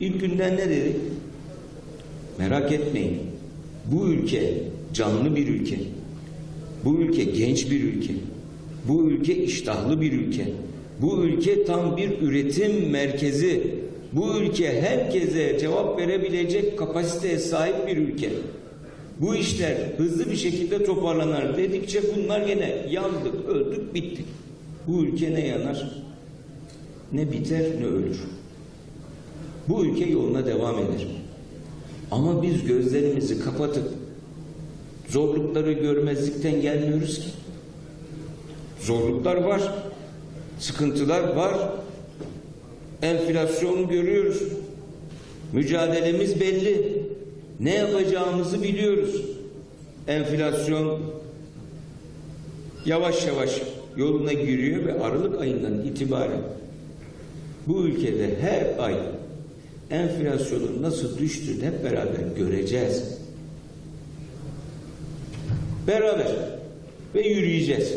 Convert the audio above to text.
İlk günden ne dedik? Merak etmeyin. Bu ülke canlı bir ülke. Bu ülke genç bir ülke. Bu ülke iştahlı bir ülke. Bu ülke tam bir üretim merkezi. Bu ülke herkese cevap verebilecek kapasiteye sahip bir ülke. Bu işler hızlı bir şekilde toparlanır dedikçe bunlar gene yandık, öldük, bittik. Bu ülke ne yanar, ne biter, ne ölür. Bu ülke yoluna devam eder. Ama biz gözlerimizi kapatıp zorlukları görmezlikten gelmiyoruz ki. Zorluklar var, sıkıntılar var, enflasyonu görüyoruz. Mücadelemiz belli. Ne yapacağımızı biliyoruz. Enflasyon yavaş yavaş yoluna giriyor ve Aralık ayından itibaren bu ülkede her ay enflasyonun nasıl düştüğünü hep beraber göreceğiz. Beraber ve yürüyeceğiz.